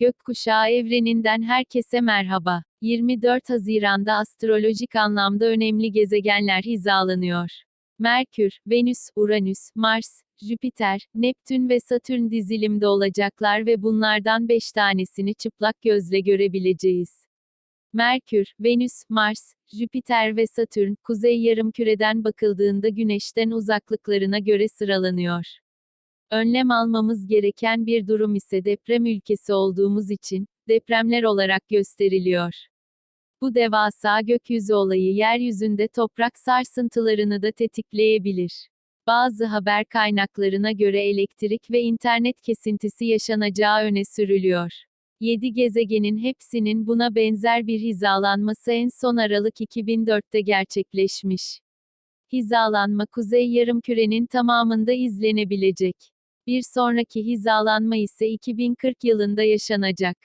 Gökkuşağı evreninden herkese merhaba. 24 Haziran'da astrolojik anlamda önemli gezegenler hizalanıyor. Merkür, Venüs, Uranüs, Mars, Jüpiter, Neptün ve Satürn dizilimde olacaklar ve bunlardan 5 tanesini çıplak gözle görebileceğiz. Merkür, Venüs, Mars, Jüpiter ve Satürn, kuzey yarımküreden bakıldığında güneşten uzaklıklarına göre sıralanıyor. Önlem almamız gereken bir durum ise deprem ülkesi olduğumuz için, depremler olarak gösteriliyor. Bu devasa gökyüzü olayı yeryüzünde toprak sarsıntılarını da tetikleyebilir. Bazı haber kaynaklarına göre elektrik ve internet kesintisi yaşanacağı öne sürülüyor. 7 gezegenin hepsinin buna benzer bir hizalanması en son Aralık 2004'te gerçekleşmiş. Hizalanma kuzey yarımkürenin tamamında izlenebilecek. Bir sonraki hizalanma ise 2040 yılında yaşanacak.